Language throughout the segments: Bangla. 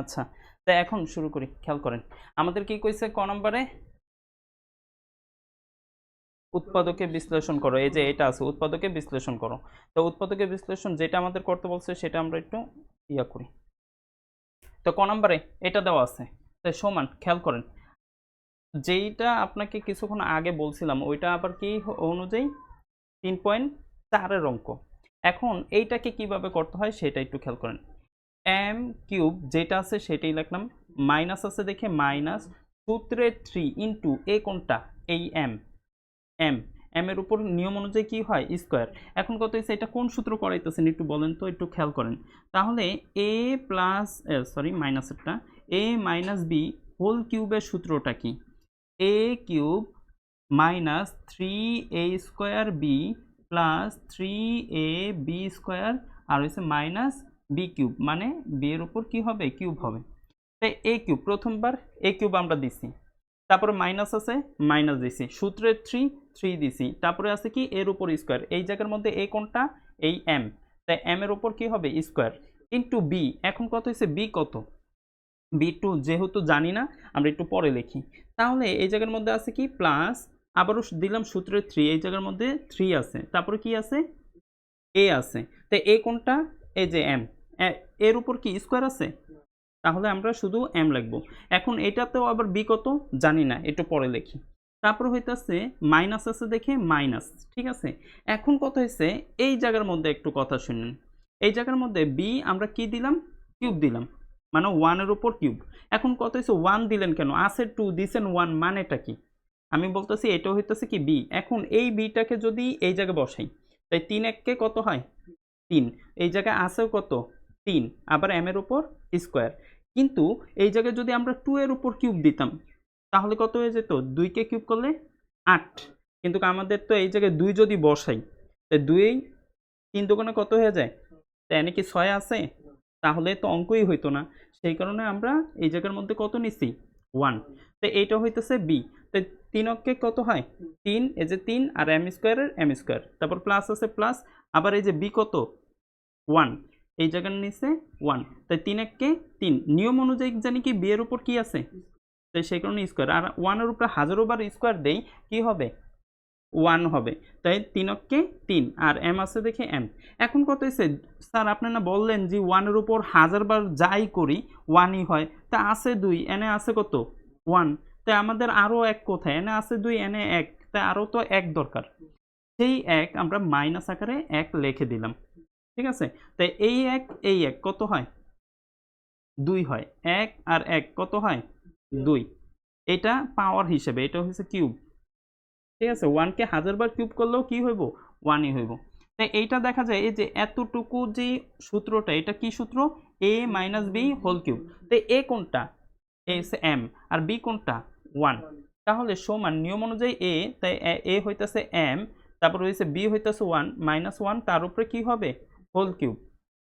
আচ্ছা তা এখন শুরু করি, খেয়াল করেন। আমাদের কি কইছে ক নম্বরে? উৎপাদকে বিশ্লেষণ করো, এই যে এটা আছে, উৎপাদকে বিশ্লেষণ করো। তো উৎপাদকে বিশ্লেষণ যেটা আমাদের করতে বলছে, সেটা আমরা একটু ইয়া করি। তো ক নম্বরে, এটা দেওয়া আছে। তাই সমান, খেয়াল করেন। যেইটা আপনাকে কিছুক্ষণ আগে বলছিলাম, ওইটা আবার কি অনুযায়ী? তিন পয়েন্ট চারের অঙ্ক। এখন এইটাকে কীভাবে করতে হয়, সেটা একটু খেয়াল করেন। এম কিউব যেটা আছে সেটাই লিখলাম। মাইনাস আছে দেখে মাইনাস সূত্রে থ্রি ইন্টু এ কোনটা? এই এম এম এম এর উপর নিয়ম অনুযায়ী কি হয়? স্কোয়ার এখন কত হয়েছে? এটা কোন সূত্র করাইতেছেন একটু বলেন তো, একটু খেয়াল করেন। তাহলে এ প্লাস সরি মাইনাসেরটা এ মাইনাস বি হোল কিউবের সূত্রটা কি? A cube minus three A square B plus three A B square আর হচ্ছে মাইনাস বি কিউব মানে বি এর উপর কি হবে? কিউব হবে। তাই এ কিউব প্রথমবার এ কিউব আমরা দিছি। তারপরে মাইনাস আছে মাইনাস দিছি। সূত্রে থ্রি থ্রি দিছি। তারপরে আছে কি? এর উপর স্কোয়ার এই জায়গার মধ্যে এই কোনটা? এই এম তাই এম এর উপর কি হবে? স্কোয়ার ইন্টু বি এখন কত হয়েছে? বি কত? বি টু যেহেতু জানি না, আমরা একটু পরে লিখি। তাহলে এই জায়গার মধ্যে আছে কি? প্লাস আবারও দিলাম সূত্রে থ্রি এই জায়গার মধ্যে থ্রি আছে। তারপরে কি আছে? এ আছে। তো এ কোনটা? এই যে এম এর উপর কি স্কোয়ার আছে? তাহলে আমরা শুধু এম লিখব। এখন এটাতেও আবার বি কত? জানি না, একটু পরে লিখি তারপর হইতাছে মাইনাস আছে দেখে মাইনাস ঠিক আছে? এখন কত হয়েছে এই জায়গার মধ্যে একটু কথা শুনেন। এই জায়গার মধ্যে বি আমরা কি দিলাম? কিউব দিলাম। মানে ওয়ানের উপর কিউব এখন কত হয়েছে ওয়ান দিলেন কেন? আছে টু দিছেন ওয়ান মানেটা কি? আমি বলতেছি এটা হইতেছে কি বি এখন এই বিটাকে যদি এই জায়গায় বসাই, তাই তিন এককে কত হয়? তিন। এই জায়গায় আছেও কত? তিন, আবার এম এর উপর স্কোয়ার কিন্তু এই জায়গায় যদি আমরা টু এর উপর কিউব দিতাম, তাহলে কত হয়ে যেত? দুইকে কিউব করলে আট। কিন্তু আমাদের তো এই জায়গায় দুই যদি বসাই তাই দুই তিন দোকানে কত হয়ে যায়? এনে কি ছয় আছে? তাহলে তো অঙ্কই হইতো না। সেই কারণে আমরা এই জায়গার মধ্যে কত নিছি? ওয়ান তো এইটা হইতেছে বি তো তিন অঙ্কে কত হয়? তিন, এই যে তিন আর এম স্কোয়ারের এম স্কোয়ার তারপর প্লাস আছে প্লাস আবার এই যে বি কত? ওয়ান এই জায়গার নিচে ওয়ান তাই তিন এককে তিন। নিয়ম অনুযায়ী জানি কি বিয়ের উপর কি আছে? তাই সেই কারণে স্কোয়ার আর ওয়ানের উপরে হাজারো বার স্কোয়ার দেই, কি হবে? ওয়ান হবে। তাই তিন তিনককে তিন। আর এম আছে দেখে এম এখন কত হয়েছে স্যার, আপনি না বললেন যে ওয়ানের উপর হাজারবার যাই করি ওয়ানই হয়। তা আছে দুই এনে আছে কত? ওয়ান তাই আমাদের আরও এক কোথায়? এনে আছে দুই এনে এক। তাই আরও তো এক দরকার। সেই এক আমরা মাইনাস আকারে এক লিখে দিলাম। ঠিক আছে? তাই এই এক এই এক কত হয়? দুই হয়। এক আর এক কত হয়? দুই। এটা পাওয়ার হিসেবে এটা হচ্ছে কিউব ঠিক আছে? ওয়ানকে হাজারবার কিউব করলেও কি হইব? ওয়ানই হইব। তাই এইটা দেখা যায় এই যে এতটুকু যে সূত্রটা এটা কি সূত্র? A minus B whole cube তো এ কোনটা? এ এম আর বি কোনটা? ওয়ান তাহলে সমান নিয়ম অনুযায়ী এ তাই এ হইতেছে এম তারপর হইছে বি হইতেছে ওয়ান মাইনাস ওয়ান তার উপরে কি হবে? হোল কিউব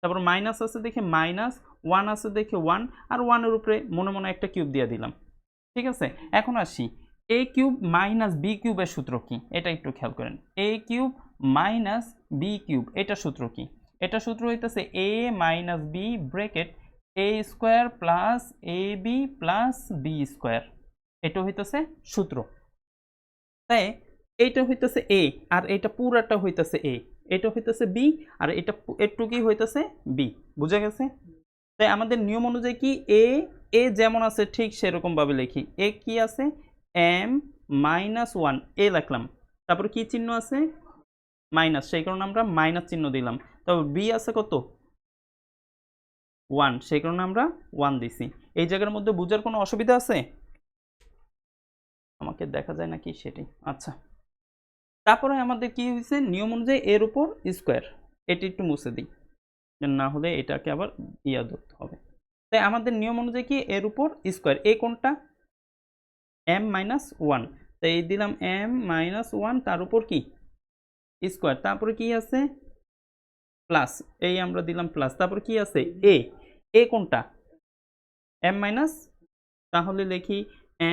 তারপর মাইনাস আছে দেখে মাইনাস ওয়ান আছে দেখে ওয়ান আর ওয়ানের উপরে মনে মনে একটা কিউব দিয়ে দিলাম। ঠিক আছে? এখন আসি। এ কিউব মাইনাস বি কিউবের সূত্র কি? এটা একটু খেয়াল করেন। A cube minus B cube এটা সূত্র কি? এটা সূত্র হইতেছে A minus B bracket A square plus A B plus B square এটা হইতেছে সূত্র। তাই এইটা হইতেছে এ আর এটা পুরাটা হইতেছে এ এটা হইতেছে বি আর এটা কি হইতেছে বি বুঝা গেছে? তাই আমাদের নিয়ম অনুযায়ী কি এ এ যেমন আছে ঠিক সেরকম ভাবে লিখি। এ কি আছে? এম মাইনাস ওয়ান এ লিখলাম। তারপর কি চিহ্ন আছে? মাইনাস সেই কারণে আমরা মাইনাস চিহ্ন দিলাম। তারপর বি আছে কত? ওয়ান সেই কারণে আমরা ওয়ান দিছি। এই জায়গার মধ্যে বুঝার কোনো অসুবিধা আছে? আমাকে দেখা যায় নাকি সেটাই আচ্ছা। তারপরে আমাদের কি হয়েছে নিয়ম অনুযায়ী এর উপর স্কোয়ার এটি একটু মুছে দিই। না হলে এটাকে আবার ইয়া ধরতে হবে। তাই আমাদের নিয়ম অনুযায়ী কি? এর উপর স্কোয়ার এ কোনটা এম মাইনাস ওয়ান তাই এই দিলাম এম মাইনাস ওয়ান তার উপর কি? স্কোয়ার তারপরে কি আছে? প্লাস এই আমরা দিলাম প্লাস তারপর কি আছে? এ এ কোনটা এম মাইনাস তাহলে লিখি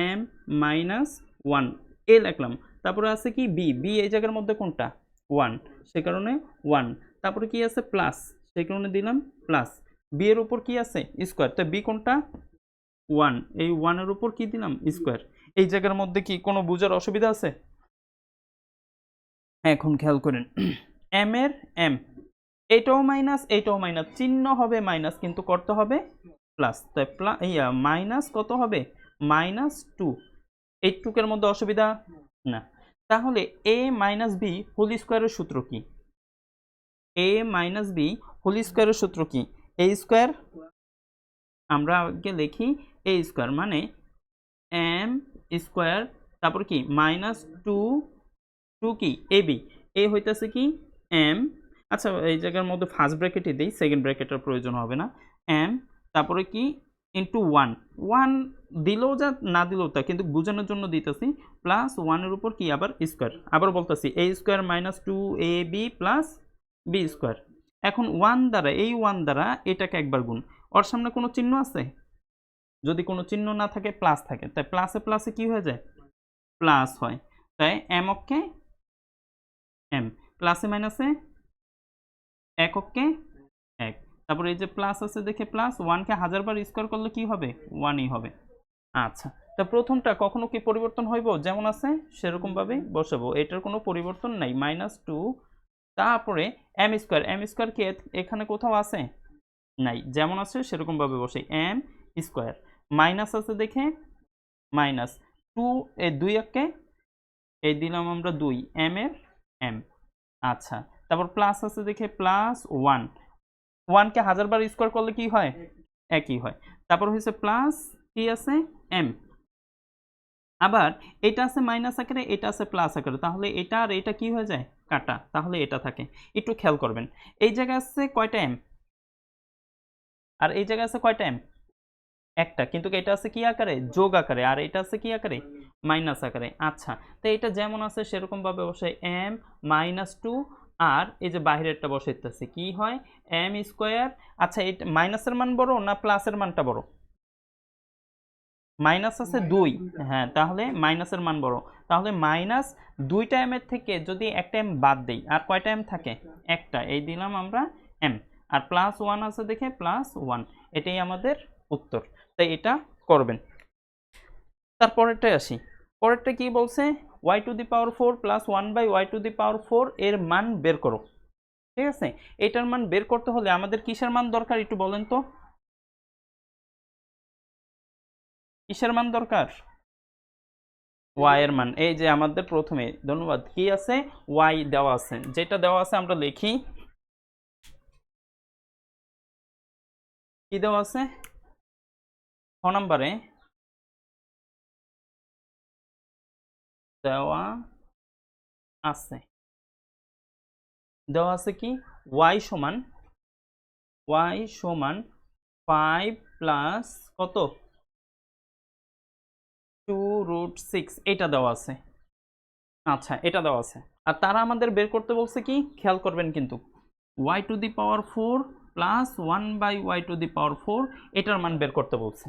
এম মাইনাস ওয়ান এ লিখলাম। তারপরে আছে কি বি বি এই জায়গার মধ্যে কোনটা? ওয়ান সে কারণে ওয়ান তারপরে কি আছে? প্লাস সেই কারণে দিলাম প্লাস বি এর উপর কি আছে? স্কোয়ার তো বি কোনটা? ওয়ান এই ওয়ানের উপর কি দিলাম? স্কোয়ার এই জায়গার মধ্যে কি কোনো বুঝার অসুবিধা আছে? এখন খেয়াল করেন। এম এর এম এটাও মাইনাস এটাও মাইনাস চিহ্ন হবে মাইনাস কিন্তু করতে হবে? প্লাস তাই প্লা ইয়া মাইনাস কত হবে? মাইনাস টু এইটুকের মধ্যে অসুবিধা? না। তাহলে এ মাইনাস বি হোল স্কোয়ারের সূত্র কি? এ মাইনাস বি হোল স্কোয়ারের সূত্র কি? এ স্কোয়ার আমরা আগে লিখি এ স্কোয়ার মানে এম স্কোয়ার তারপর কি? মাইনাস টু টু কি? এ বি এ হইতেছে কি? এম আচ্ছা এই জায়গার মধ্যে ফার্স্ট ব্র্যাকেটই দিই সেকেন্ড ব্র্যাকেটের প্রয়োজন হবে না। এম তারপরে কি? ইন্টু ওয়ান ওয়ান দিলেও যা, না দিলেও তা, কিন্তু বোঝানোর জন্য দিতেছি প্লাস ওয়ানের উপর কি আবার স্কোয়ার আবার বলতেছি A square minus two A B plus B square এখন ওয়ান দ্বারা, এই ওয়ান দ্বারা এটাকে একবার গুণ। ওর সামনে কোনো চিহ্ন আছে? যদি কোনো চিহ্ন না থাকে প্লাস থাকে। তাই প্লাসে প্লাসে কি হয়ে যায়? প্লাস হয়। তাই এম অক্ষে এম প্লাসে মাইনাসে এক এক তারপরে এই যে প্লাস আছে দেখে প্লাস ওয়ানকে হাজারবার স্কোয়ার করলে কি হবে? ওয়ানই হবে। আচ্ছা তা প্রথমটা কখনো কি পরিবর্তন হইব? যেমন আছে সেরকমভাবেই বসাবো। এটার কোনো পরিবর্তন নাই মাইনাস টু তারপরে এম স্কোয়ার এম স্কোয়ার কি এখানে কোথাও আছে? নাই, যেমন আছে সেরকমভাবে বসে। এম স্কোয়ার মাইনাস আছে দেখে মাইনাস টু এ দুই একে এই দিলাম আমরা দুই এম এর এম আচ্ছা তারপর প্লাস আছে দেখে প্লাস ওয়ান ওয়ানকে হাজারবার স্কোয়ার করলে কি হয়? একই হয়। তারপর হয়েছে প্লাস কি আছে? এম আবার এটা আছে মাইনাস আকারে, এটা আছে প্লাস আকারে। তাহলে এটা আর এটা কি হয়ে যায়? কাটা। তাহলে এটা থাকে। একটু খেয়াল করবেন। এই জায়গায় আছে কয়টা এম আর এই জায়গা আছে কয়টা এম একটা। কিন্তু এটা আছে কি আকারে? যোগ আকারে। আর এটা আছে কি আকারে? মাইনাস আকারে। আচ্ছা। তো এটা যেমন আছে সেরকম ভাবে বসাই এম মাইনাস টু আর এই যে বাইরেরটা বসাইতেছে কি হয়? এম স্কোয়ার আচ্ছা এটা মাইনাসের মান বড় না প্লাসের মানটা বড়? মাইনাস আছে দুই। হ্যাঁ তাহলে মাইনাসের মান বড়। তাহলে মাইনাস দুইটা এম এর থেকে যদি একটা এম বাদ দেই আর কয়টা এম থাকে? একটা। এই দিলাম আমরা এম আর প্লাস ওয়ান আছে দেখে প্লাস ওয়ান এটাই আমাদের উত্তর। তাই এটা করবেন। তারপরেরটাই আসি। পরেরটা কি বলছে? Y to the power four plus one by Y to the power four এর মান বের করো। ঠিক আছে? এটার মান বের করতে হলে আমাদের কিসের মান দরকার একটু বলেন তো? কিসের মান দরকার? ওয়াই এর মান। এই যে আমাদের প্রথমে, ধন্যবাদ। কি আছে? ওয়াই দেওয়া আছে। যেটা দেওয়া আছে আমরা লিখি। কি দেওয়া আছে? ছ নম্বরে দেওয়া আছে। দেওয়া আছে কি? ওয়াই সমান ওয়াই সমান ফাইভ প্লাস কত? টু রুট সিক্স এটা দেওয়া আছে। আচ্ছা এটা দেওয়া আছে। আর তারা আমাদের বের করতে বলছে কি? খেয়াল করবেন কিন্তু Y to the power four plus one by Y to the power four এটার মান বের করতে বলছে।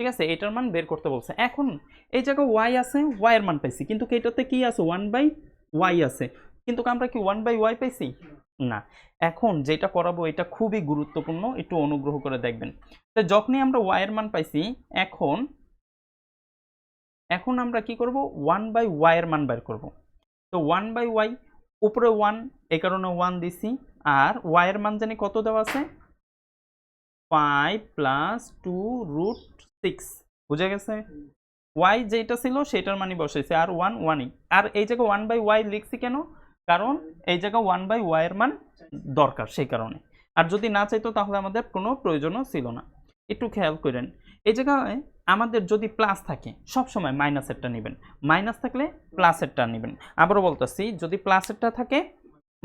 ঠিক আছে? এটার মান বের করতে বলছে। এখন এই জায়গায় ওয়াই আছে ওয়াই এর মান পাইছি। কিন্তু এটাতে কি আছে? ওয়ান বাই ওয়াই আছে। কিন্তু আমরা কি ওয়ান বাই ওয়াই পাইছি? না। এখন যেটা করাবো এটা খুবই গুরুত্বপূর্ণ। একটু অনুগ্রহ করে দেখবেন। তো যখনই আমরা ওয়াই এর মান পাইছি, এখন এখন আমরা কি করব? ওয়ান বাই ওয়াই এর মান বের করব। তো ওয়ান বাই ওয়াই উপরে ওয়ান এ কারণে ওয়ান দিছি। আর ওয়াই এর মান জানি কত দেওয়া আছে? Five plus two root six বুঝা গেছে? ওয়াই যেটা ছিল সেটার মানই বসাইছে আর ওয়ান ওয়ানই আর এই জায়গায় ওয়ান বাই ওয়াই লিখছি কেন? কারণ এই জায়গায় ওয়ান বাই ওয়াইয়ের মান দরকার সেই কারণে। আর যদি না চাইতো তাহলে আমাদের কোনো প্রয়োজনও ছিল না। একটু খেয়াল করেন, এই জায়গায় আমাদের যদি প্লাস থাকে, সব সময় মাইনাসেরটা নেবেন। মাইনাস থাকলে প্লাসেরটা নেবেন। আবারও বলতেছি, যদি প্লাসেরটা থাকে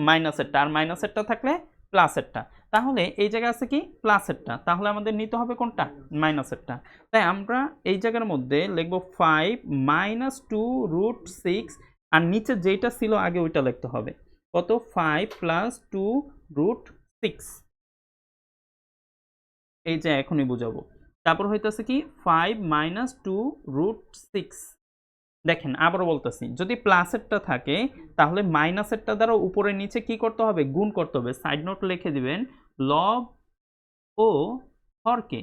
মাইনাসেরটা আর মাইনাসেরটা থাকলে প্লাসেরটা। তাহলে এই জায়গায় আছে কি? প্লাসেরটা। তাহলে আমাদের নিতে হবে কোনটা? মাইনাসেরটা। তাই আমরা এই জায়গার মধ্যে লিখব five minus two root six আর নিচে যেটা ছিল আগে ওইটা লিখতে হবে। কত? Five plus two root six এই যে এখনই বুঝাবো। তারপর হইতেছে কি? Five minus two root six দেখেন, আবারও বলতেছি, যদি প্লাসেরটা থাকে, তাহলে মাইনাসেরটা দ্বারা উপরে নিচে কি করতে হবে? গুণ করতে হবে। সাইড নোট লিখে দিবেন লব ও হরকে।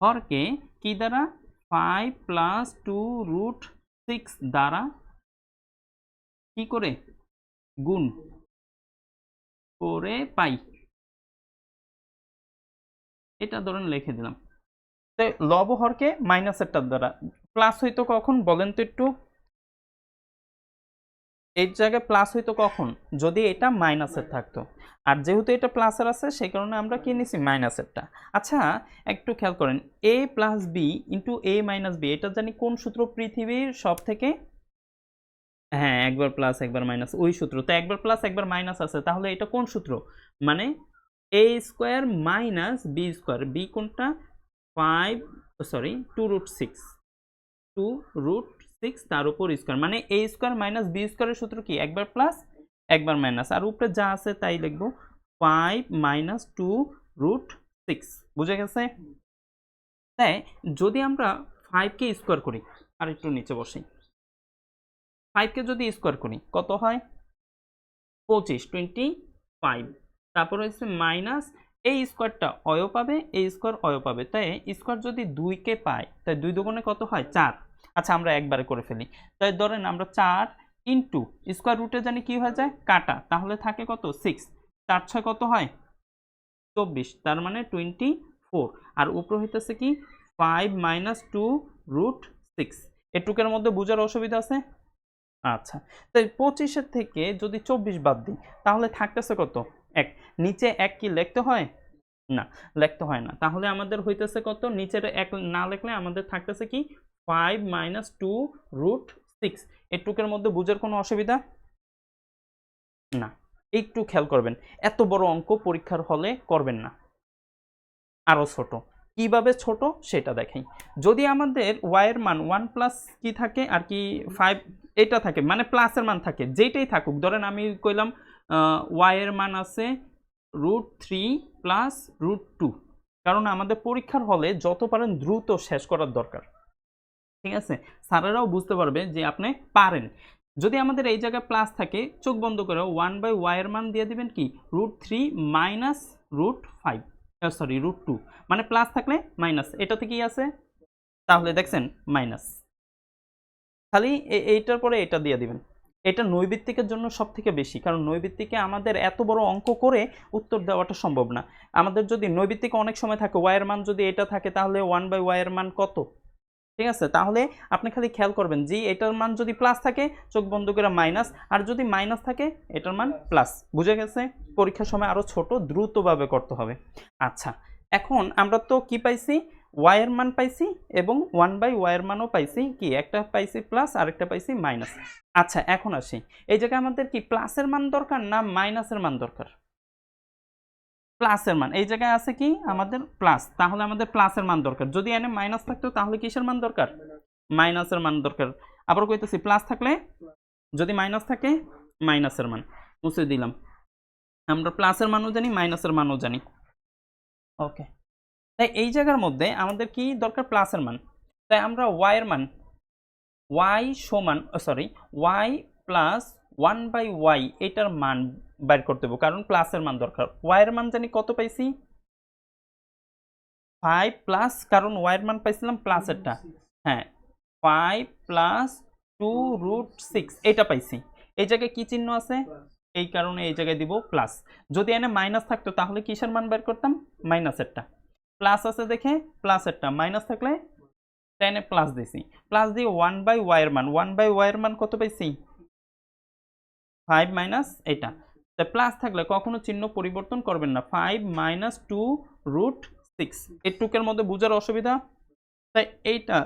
হরকে কি দ্বারা? Five plus two root six দ্বারা কি করে? গুণ করে পাই। এটা ধরেন লিখে দিলাম। লব হরকে মাইনাসেরটার দ্বারা প্লাস হইতো কখন? বলেন তো একটু। এই জায়গায় প্লাস হইতো কখন? যদি এটা মাইনাসের থাকতো। আর যেহেতু এটা প্লাসের আছে, সেই কারণে আমরা কি নিছি? মাইনাসেরটা আচ্ছা একটু খেয়াল করেন। A plus B into A minus B এটা জানি কোন সূত্র পৃথিবীর সব থেকে হ্যাঁ একবার প্লাস একবার মাইনাস ওই সূত্র। তো একবার প্লাস একবার মাইনাস আছে। তাহলে এটা কোন সূত্র? মানে A square minus B square B কোনটা? Five sorry two root six two root six তার উপর স্কোয়ার। মানে এ স্কোয়ার মাইনাস বি স্কোয়ারের সূত্র কি? একবার প্লাস, একবার মাইনাস। আর উপরে যা আছে তাই লিখব, five minus two root six. বুঝে গেছে? তাই যদি আমরা ফাইভকে স্কোয়ার করি, আর একটু নিচে বসি। ফাইভকে যদি স্কোয়ার করি, কত হয়? পঁচিশ, টোয়েন্টি ফাইভ। তারপর হচ্ছে মাইনাস এই স্কোয়ারটা অয় পাবে, এই স্কোয়ার অয় পাবে। তাই স্কোয়ার যদি দুইকে পাই তাই দুই দুগুণে কত হয়? চার। আচ্ছা আমরা একবারে করে ফেলি। তাই ধরেন আমরা চার ইন্টু স্কোয়ার রুটে জানি কি হয়ে যায়? কাটা। তাহলে থাকে কত? সিক্স চার ছয় কত হয়? চব্বিশ। তার মানে টোয়েন্টি ফোর আর উপর হইতেছে কি? Five minus two root six এটুকের মধ্যে বোঝার অসুবিধা আছে? আচ্ছা। তাই পঁচিশের থেকে যদি চব্বিশ বাদ দিই, তাহলে থাকতেছে কত? এক। নিচে এক কি লিখতে হয়? না, লিখতে হয় না। তাহলে আমাদের হইতেছে কত? নিচের এক না লিখলে আমাদের থাকতেছে কি? Five minus two root six এটুকের মধ্যে বুঝার কোনো অসুবিধা? না। একটু খেয়াল করবেন। এত বড় অঙ্ক পরীক্ষার হলে করবেন না। আরও ছোট। কীভাবে ছোট? সেটা দেখাই। যদি আমাদের ওয়াইয়ের মান ওয়ান প্লাস কি থাকে? আর কি ফাইভ এটা থাকে। মানে প্লাসের মান থাকে। যেটাই থাকুক। ধরেন আমি কইলাম ওয়াইয়ের মান আছে root three plus root two. কারণ আমাদের পরীক্ষার হলে যত পারেন দ্রুত শেষ করার দরকার। ঠিক আছে? স্যারেরাও বুঝতে পারবে যে আপনি পারেন। যদি আমাদের এই জায়গায় প্লাস থাকে, চোখ বন্ধ করে ওয়ান বাই ওয়াইয়ের মান দিয়ে দিবেন কি? Root three minus root five sorry root two মানে প্লাস থাকলে মাইনাস এটাতে কি আছে? তাহলে দেখছেন মাইনাস খালি এইটার পরে এটা দিয়ে দিবেন। এটা নৈবিত্তিকের জন্য সব থেকে বেশি। কারণ নৈবিত্তিকে আমাদের এত বড় অঙ্ক করে উত্তর দেওয়াটা সম্ভব না। আমাদের যদি নৈবিত্তিকে অনেক সময় থাকে ওয়াইয়ের মান যদি এটা থাকে, তাহলে ওয়ান বাই ওয়াইয়ের মান কত? ঠিক আছে? তাহলে আপনি খালি খেয়াল করবেন যে এটার মান যদি প্লাস থাকে, চোখ বন্ধ করে মাইনাস আর যদি মাইনাস থাকে, এটার মান প্লাস বুঝে গেছে? পরীক্ষার সময় আরও ছোট, দ্রুতভাবে করতে হবে। আচ্ছা এখন আমরা তো কি পাইছি? ওয়াইয়ের মান পাইছি এবং ওয়ান বাই ওয়াইয়ের মানও পাইছি কি? একটা পাইছি প্লাস আর একটা পাইছি মাইনাস আচ্ছা এখন আসি। এই জায়গায় আমাদের কি প্লাসের মান দরকার না মাইনাসের মান দরকার? প্লাসের মান। এই জায়গায় আছে কি? আমাদের প্লাস তাহলে আমাদের প্লাসের মান দরকার। যদি এনে মাইনাস থাকতো, তাহলে কিসের মান দরকার? মাইনাসের মান দরকার। আবার কইতেছি প্লাস থাকলে? যদি মাইনাস থাকে মাইনাসের মান। মুছে দিলাম। আমরা প্লাসের মানও জানি মাইনাসের মানও জানি। ওকে তাই এই জায়গার মধ্যে আমাদের কি দরকার? প্লাসের মান। তাই আমরা ওয়াইয়ের মান ওয়াই সমান sorry Y plus one by Y এটার মান বাইর করতে হবে কারণ প্লাসের মান দরকার। ওয়াইয়ের মান জানি কত পাইছি? ফাইভ প্লাস কারণ ওয়াইয়ের মান পাইছিলাম প্লাসেরটা হ্যাঁ five plus two root six এটা পাইছি। এই জায়গায় কী চিহ্ন আছে? এই কারণে এই জায়গায় দিব প্লাস যদি এনে মাইনাস থাকতো তাহলে কিসের মান বের করতাম? মাইনাসেরটা প্লাস আছে দেখে প্লাসেরটা মাইনাস থাকলে টেনে প্লাস দিছি। প্লাস দিয়ে ওয়ান বাই ওয়াইয়ের মান ওয়ান বাই ওয়াইয়ের মান কত পাইছি? ফাইভ মাইনাস এটা। তা প্লাস থাকলে কখনো চিহ্ন পরিবর্তন করবেন না। Five minus two root six এই টুকের মধ্যে বোঝার অসুবিধা? তাই এইটা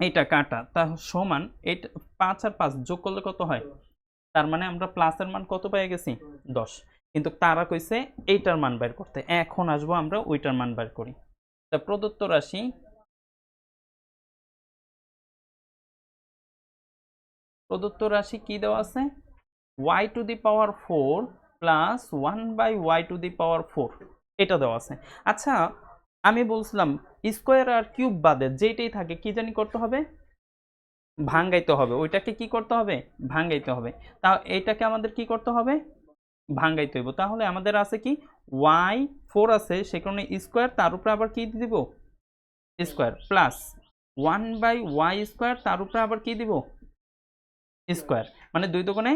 এইটা কাটা। তা সমান এইটা, পাঁচ আর পাঁচ যোগ করলে কত হয়? তার মানে আমরা প্লাসের মান কত পেয়ে গেছি? দশ। কিন্তু তারা কইছে এইটার মান বের করতে। এখন আসব আমরা ওইটার মান বের করি। তা প্রদত্ত রাশি প্রদত্ত রাশি কি দেওয়া আছে? Y to the power four plus one by Y to the power four এটা দেওয়া আছে। আচ্ছা আমি বলছিলাম স্কোয়ার আর কিউব বাদে যেটাই থাকে কি জানি করতে হবে? ভাঙ্গাইতে হবে। ওইটাকে কি করতে হবে? ভাঙ্গাইতে হবে। তা এটাকে আমাদের কি করতে হবে? ভাঙ্গাইতে হইব। তাহলে আমাদের আছে কি? ওয়াই ফোর আছে, সে কারণে স্কোয়ার তার উপরে আবার কি দিব? Square plus one by Y square তার উপরে আবার কি দিব? স্কোয়ার মানে দুই দোকানে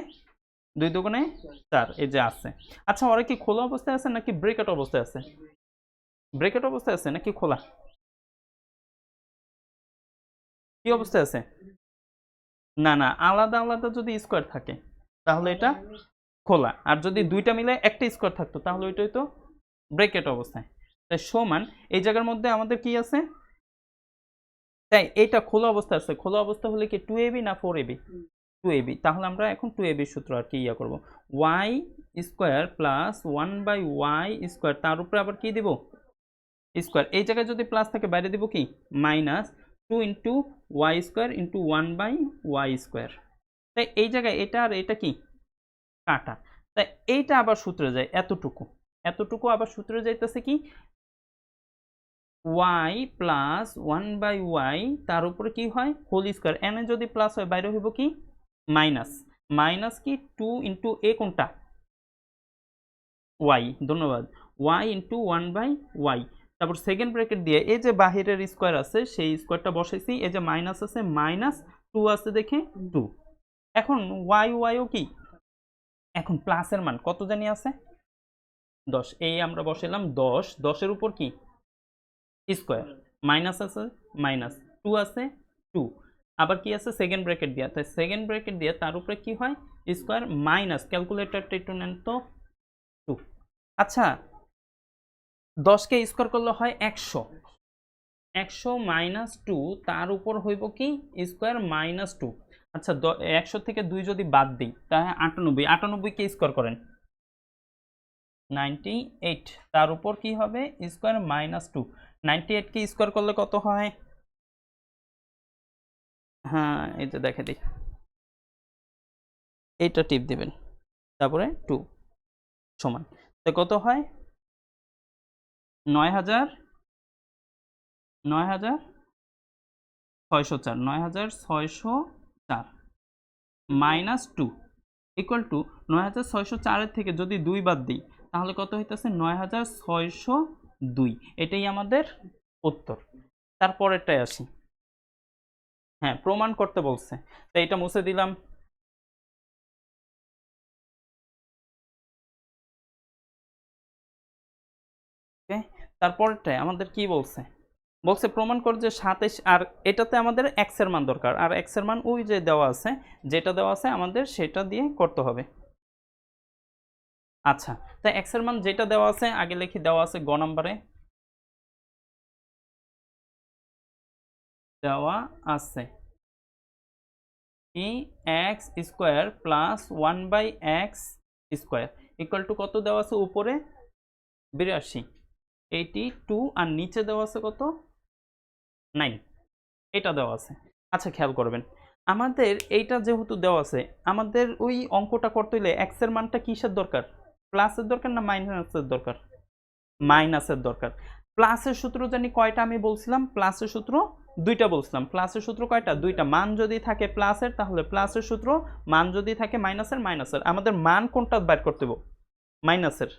দুই দোকানে চার, এই যে আছে। আচ্ছা ওরা কি খোলা অবস্থায় আছে নাকি ব্রেকেট অবস্থায় আছে? ব্রেকেট অবস্থায় আছে নাকি খোলা? কি অবস্থায় আছে? না না, আলাদা আলাদা যদি স্কোয়ার থাকে, তাহলে এটা খোলা। আর যদি দুইটা মিলে একটা স্কোয়ার থাকতো তাহলে ওইটাই তো ব্রেকেট অবস্থায়। তাই সমান এই জায়গার মধ্যে আমাদের কি আছে? তাই এটা খোলা অবস্থা আছে। খোলা অবস্থা হলে কি টু এবি না ফোর এবি টু এবি তাহলে আমরা এখন টু এবি সূত্র আর কি ইয়া করব। Y square plus one by Y square তার উপরে আবার কি দিব? স্কোয়ার এই জায়গায় যদি প্লাস থাকে বাইরে দিব কি? Minus two into Y square into one by Y square তাই এই জায়গায় এটা আর এটা কি? কাটা। তাই এইটা আবার সূত্রে যায় এতটুকু। এতটুকু আবার সূত্রে যাইতেছে কি? Y plus one by Y তার উপরে কি হয়? হোল স্কোয়ার এনে যদি প্লাস হয়, বাইরে হইব কি? মাইনাস মাইনাস কি? টু ইন্টু এ কোনটা? ওয়াই ধন্যবাদ। Y into one by Y তারপর সেকেন্ড ব্র্যাকেট দিয়ে এই যে বাহিরের স্কোয়ার আছে, সেই স্কোয়ারটা বসাইছি, এই যে মাইনাস আছে মাইনাস টু আছে দেখে টু এখন ওয়াই ওয়াইও কি? এখন প্লাসের মান কত জানি আছে? দশ। এই আমরা বসাইলাম দশ। দশের উপর কি? স্কোয়ার মাইনাস আছে মাইনাস টু আছে টু আবার কি আছে? সেকেন্ড ব্র্যাকেট দিয়া। তাই সেকেন্ড ব্র্যাকেট দিয়ে তার উপরে কি হয়? স্কোয়ার মাইনাস ক্যালকুলেটরটা একটু নেন তো। টু আচ্ছা দশকে স্কোয়ার করলে হয় একশো। একশো মাইনাস টু তার উপর হইব কি? স্কোয়ার মাইনাস টু আচ্ছা একশো থেকে দুই যদি বাদ দিই, তাহলে আটানব্বই আটানব্বইকে স্কোয়ার করেন? নাইনটি এইট তার উপর কি হবে? স্কোয়ার মাইনাস টু নাইনটি এইটকে স্কোয়ার করলে কত হয়? হ্যাঁ এই যে দেখে দিই এইটা টিপ দিবেন, তারপরে টু সমান, তো কত হয়? নয় হাজার নয় হাজার ছয়শো চার, নয় হাজার ছয়শো চার মাইনাস টু ইকুয়াল টু নয় হাজার ছয়শো চারের থেকে যদি দুই বাদ দিই, তাহলে কত হইতেছে? নয় হাজার ছয়শো দুই। এটাই আমাদের উত্তর। তারপরেরটাই আসি। হ্যাঁ প্রমাণ করতে বলছে। তো এটা মুছে দিলাম। তারপরটায় আমাদের কি বলছে? বলছে প্রমাণ কর যে সাতাইশ, আর এটাতে আমাদের এক্সের মান দরকার। আর এক্সের মান ওই যে দেওয়া আছে, যেটা দেওয়া আছে, আমাদের সেটা দিয়ে করতে হবে। আচ্ছা তাই এক্সের মান যেটা দেওয়া আছে, আগে লিখি দেওয়া আছে গ নাম্বারে। দেওয়া আছে। কি X square plus one by X square equal to কত দেওয়া আছে উপরে? বিরাশি। এইটি টু আর নিচে দেওয়া আছে কত? নাইন এটা দেওয়া আছে। আচ্ছা খেয়াল করবেন। আমাদের এইটা যেহেতু দেওয়া আছে, আমাদের ওই অঙ্কটা করতে হইলে এক্সের মানটা কিসের দরকার? প্লাসের দরকার না মাইনাসের দরকার? মাইনাসের দরকার। প্লাসের সূত্র জানি কয়টা আমি বলছিলাম? প্লাসের সূত্র দুইটা বলছিলাম। প্লাসের সূত্র কয়টা? দুইটা। মান যদি থাকে প্লাসের তাহলে প্লাসের সূত্র মান যদি থাকে মাইনাসের মাইনাসের আমাদের মান কোনটা বের করতে হবে মাইনাসের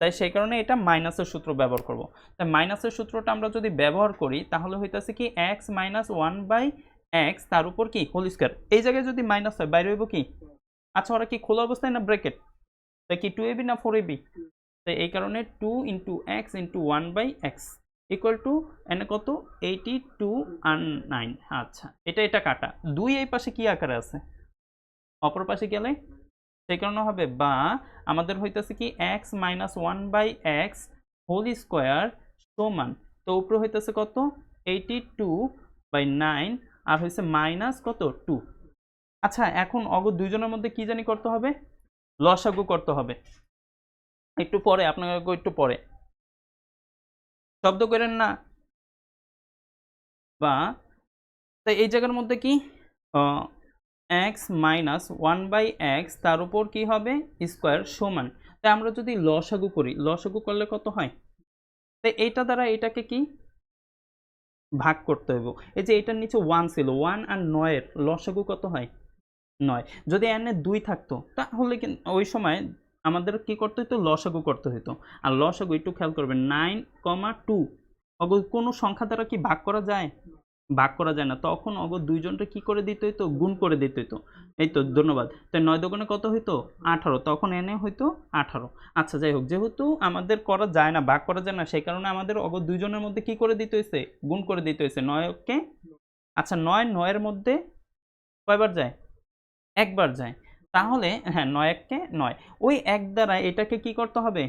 তাই সেই কারণে এটা মাইনাসের সূত্র ব্যবহার করব। তাই মাইনাসের সূত্রটা আমরা যদি ব্যবহার করি, তাহলে হইতেছে কি X minus one by X তার উপর কি? হোল স্কোয়ার এই জায়গায় যদি মাইনাস হয়, বাইরে হইব কি? আচ্ছা ওরা কি খোলা অবস্থায় না ব্রেকেট তাই কি টু এবি না ফোর এবি তাই এই কারণে two into X into one by X equal to এনে কত? এইটি টু আর নাইন আচ্ছা এটা এটা কাটা। দুই এই পাশে কি আকারে আছে? অপর পাশে গেলে সেই কারণে হবে বা আমাদের হইতেছে কি X minus one by X whole square সমান। তো উপরে হইতেছে কত? এইটি টু বাই নাইন আর হয়েছে মাইনাস কত? টু আচ্ছা এখন অগ দুইজনের মধ্যে কি জানি করতে হবে? লসাগু করতে হবে। একটু পরে আপনাকে একটু পরে। শব্দ করেন না। বা তাই এই জায়গার মধ্যে কি? X minus one by X তার উপর কি হবে? স্কোয়ার সমান। তাই আমরা যদি লসাগু করি, লসাগু করলে কত হয়? তাই এইটা দ্বারা এটাকে কি? ভাগ করতে হবে এই যে এটার নিচে ওয়ান ছিল ওয়ান আর নয়ের লসাগু কত হয়? নয়। যদি এনে দুই থাকতো, তাহলে ওই সময় আমাদের কি করতে হতো লসাগু করতে হতো আর লসাগু একটু খেয়াল করবেন নাইন কমা টু কোনো সংখ্যা দ্বারা কি ভাগ করা যায়? ভাগ করা যায় না। তখন অগ দুইজনটা কি করে দিতে হইতো? গুণ করে দিতে হইতো। এই তো, ধন্যবাদ। তাই নয় দোকানে কত হইতো? আঠারো। তখন এনে হইতো আঠারো। আচ্ছা যাই হোক, যেহেতু আমাদের করা যায় না, ভাগ করা যায় না, সেই কারণে আমাদের অগ দুইজনের মধ্যে কি করে দিতে হয়েছে গুণ করে দিতে হয়েছে নয়কে আচ্ছা নয়, নয়ের মধ্যে কয়বার যায়? একবার যায়। তাহলে হ্যাঁ নয় এককে নয়। ওই এক দ্বারা এটাকে কি করতে হবে?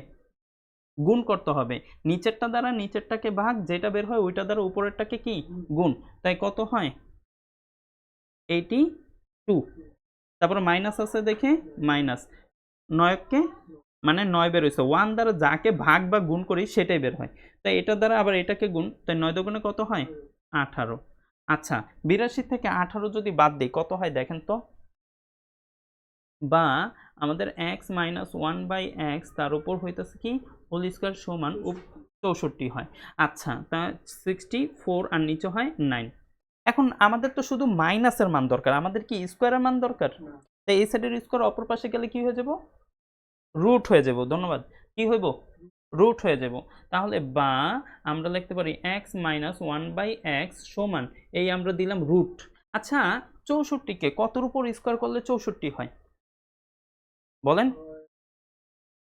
গুণ করতে হবে। নিচেরটা দ্বারা নিচেরটাকে ভাগ যেটা বের হয় ওইটা দ্বারা উপরেরটাকে কি? গুণ। তাই কত হয়? এইটি টু তারপর মাইনাস আছে দেখে মাইনাস নয়কে মানে নয় বের হয়েছে ওয়ান দ্বারা যাকে ভাগ বা গুণ করি সেটাই বের হয়। তাই এটা দ্বারা আবার এটাকে গুণ তাই নয় দোকানে কত হয়? আঠারো। আচ্ছা বিরাশি থেকে আঠারো যদি বাদ দিই কত হয় দেখেন তো? বা আমাদের X minus one by X তার উপর হইতেছে কি? হোল স্কোয়ার সমান চৌষট্টি হয়। আচ্ছা তা সিক্সটি ফোর আর নিচে হয় নাইন এখন আমাদের তো শুধু মাইনাসের মান দরকার। আমাদের কি স্কোয়ারের মান দরকার? তাই এই সাইডের স্কোয়ার অপর পাশে গেলে কি হয়ে যাব? রুট হয়ে যাব। ধন্যবাদ। কি হইব? রুট হয়ে যাব। তাহলে বা আমরা লিখতে পারি X minus one by X সমান এই আমরা দিলাম রুট আচ্ছা চৌষট্টিকে কতর উপর স্কোয়ার করলে চৌষট্টি হয়? বলেন।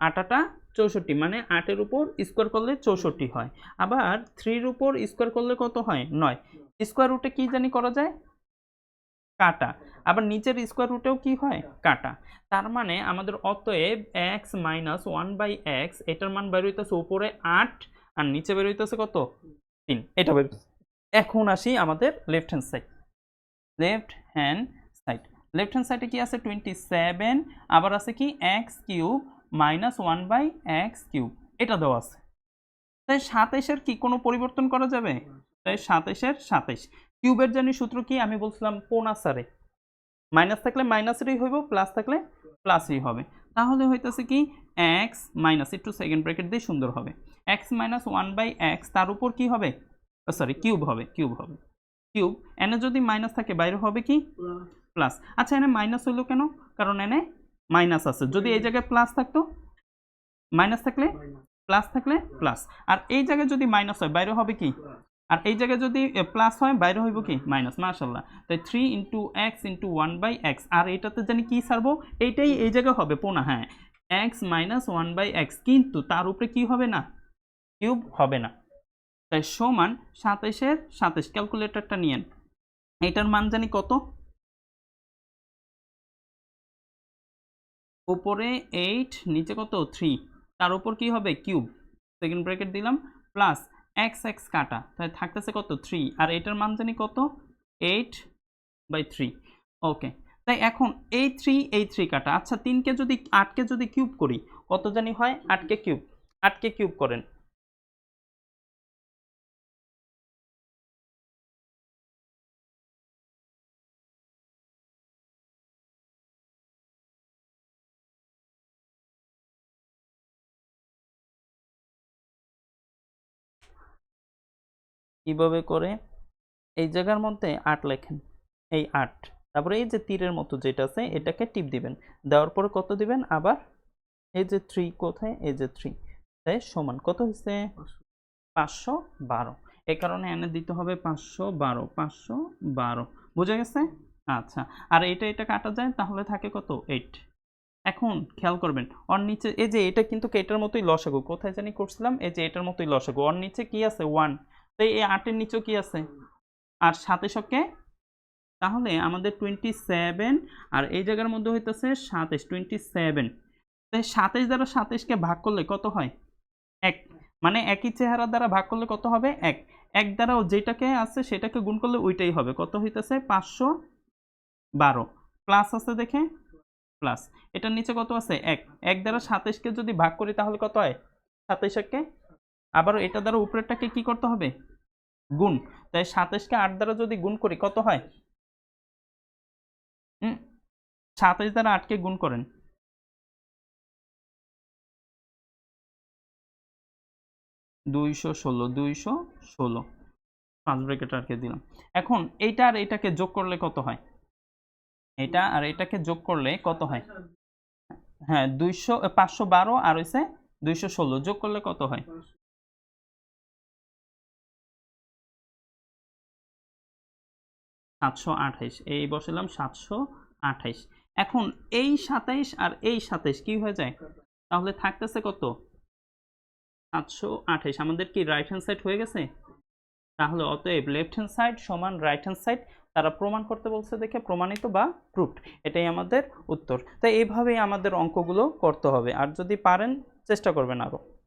আটাটা চৌষট্টি মানে আটের উপর স্কোয়ার করলে চৌষট্টি হয়। আবার থ্রির উপর স্কোয়ার করলে কত হয়? নয়। স্কোয়ার রুটে কি জানি করা যায়? কাটা। আবার নিচের স্কোয়ার রুটেও কি হয়? কাটা। তার মানে আমাদের অতএব X minus one by X এটার মান বের হইতেছে উপরে আট, আর নিচে বের হইতেছে কত? তিন। এটা বের এখন আসি আমাদের left hand side left hand side left hand সাইডে কি আছে? টোয়েন্টি সেভেন আবার আছে কি? X cube minus one by X cube. এটা দেওয়া আছে। তাই সাতাইশের কি কোনো পরিবর্তন করা যাবে? তাই সাতাইশের সাতাইশ কিউবের জানি সূত্র কি? আমি বলছিলাম পোনাসারে মাইনাস থাকলে মাইনাসেরই হইব প্লাস থাকলে প্লাসই হবে। তাহলে হইতেছে কি? এক্স মাইনাস একটু সেকেন্ড ব্র্যাকেট দিয়ে সুন্দর হবে। X minus one by X তার উপর কি হবে? সরি কিউব হবে কিউব হবে। কিউব এনে যদি মাইনাস থাকে বাইরে হবে কি? প্লাস। আচ্ছা এনে মাইনাস হইল কেন? কারণ এনে মাইনাস আছে। যদি এই জায়গায় প্লাস থাকতো? মাইনাস থাকলে? প্লাস থাকলে প্লাস আর এই জায়গায় যদি মাইনাস হয়, বাইরে হবে কি? আর এই জায়গায় যদি প্লাস হয়, বাইরে হইব কি? মাইনাস মাশাল্লাহ তাই three into X into one by X আর এটাতে জানি কি সারবো এইটাই এই জায়গায় হবে, পোনা হ্যাঁ। X minus one by X কিন্তু তার উপরে কি হবে না? কিউব হবে না। তাই সমান সাতাইশের সাতাইশ। ক্যালকুলেটরটা নিয়েন। এটার মান জানি কত? উপরে এইট নিচে কত? থ্রি তার উপর কি হবে? কিউব সেকেন্ড ব্র্যাকেট দিলাম প্লাস এক্স এক্স কাটা। তাহলে থাকতেছে কত? থ্রি আর এটার মান জানি কত? এইট বাই থ্রি ওকে তাই এখন এই থ্রি এই থ্রি কাটা। আচ্ছা তিনকে যদি, আটকে যদি কিউব করি, কত জানি হয়? আটকে কিউব আটকে কিউব করেন। কীভাবে করে? এই জায়গার মধ্যে আট লেখেন। এই আট। তারপরে এই যে তীরের মতো যেটা আছে, এটাকে টিপ দিবেন। দেওয়ার পরে কত দিবেন? আবার এই যে থ্রি কোথায়? এই যে থ্রি। তাই সমান কত হয়েছে পাঁচশো বারো। এই কারণে এনে দিতে হবে পাঁচশো বারো। পাঁচশো বারো। বুঝে গেছে? আচ্ছা। আর এটা এটা কাটা যায়, তাহলে থাকে কত? এইট। এখন খেয়াল করবেন ওর নিচে, এই যে এটা কিন্তু এটার মতোই লসাগু। কোথায় জানি করছিলাম, এই যে এটার মতোই লসাগু। ওর নিচে কি আছে? ওয়ান। তো এই আটের নিচেও কি আছে? আর সাতাশকে তাহলে আমাদের টোয়েন্টি সেভেন আর এই জায়গার মধ্যে হইতেছে সাতাশ টোয়েন্টি সেভেন তাই সাতাশ দ্বারা সাতাশকে ভাগ করলে কত হয়? এক। মানে একই চেহারা দ্বারা ভাগ করলে কত হবে? এক। এক দ্বারাও যেটাকে আছে সেটাকে গুণ করলে ওইটাই হবে। কত হইতেছে? পাঁচশো বারো। প্লাস আছে দেখে? প্লাস। এটার নিচে কত আছে? এক। এক দ্বারা সাতাশকে যদি ভাগ করি তাহলে কত হয়? সাতাশকে? আবার এটা দ্বারা উপরেরটাকে কি করতে হবে? গুণ। তাই সাতাশকে আট দ্বারা যদি গুণ করি, কত হয়? হুম? সাতাশ দ্বারা আটকে গুণ করেন। দুইশো ষোলো দুইশো ষোলো। পাঁচ ব্রেকেট আটকে দিলাম। এখন এইটা আর এইটাকে যোগ করলে কত হয়? এটা আর এটাকে যোগ করলে কত হয়? হ্যাঁ দুইশো, পাঁচশো বারো আর হইছে দুইশো ষোলো। যোগ করলে কত হয়? সাতশো আঠাইশ। এই বসালাম সাতশো আঠাইশ। এখন এই সাতাইশ আর এই সাতাইশ কি হয়ে যায়? তাহলে থাকতেছে কত? সাতশো আঠাইশ। আমাদের কি রাইট হ্যান্ড সাইড হয়ে গেছে? তাহলে অতএব লেফট হ্যান্ড সাইড সমান রাইট হ্যান্ড সাইড তারা প্রমাণ করতে বলছে দেখে প্রমাণিত বা প্রুফড এটাই আমাদের উত্তর। তাই এইভাবেই আমাদের অঙ্কগুলো করতে হবে। আর যদি পারেন, চেষ্টা করবেন আরও।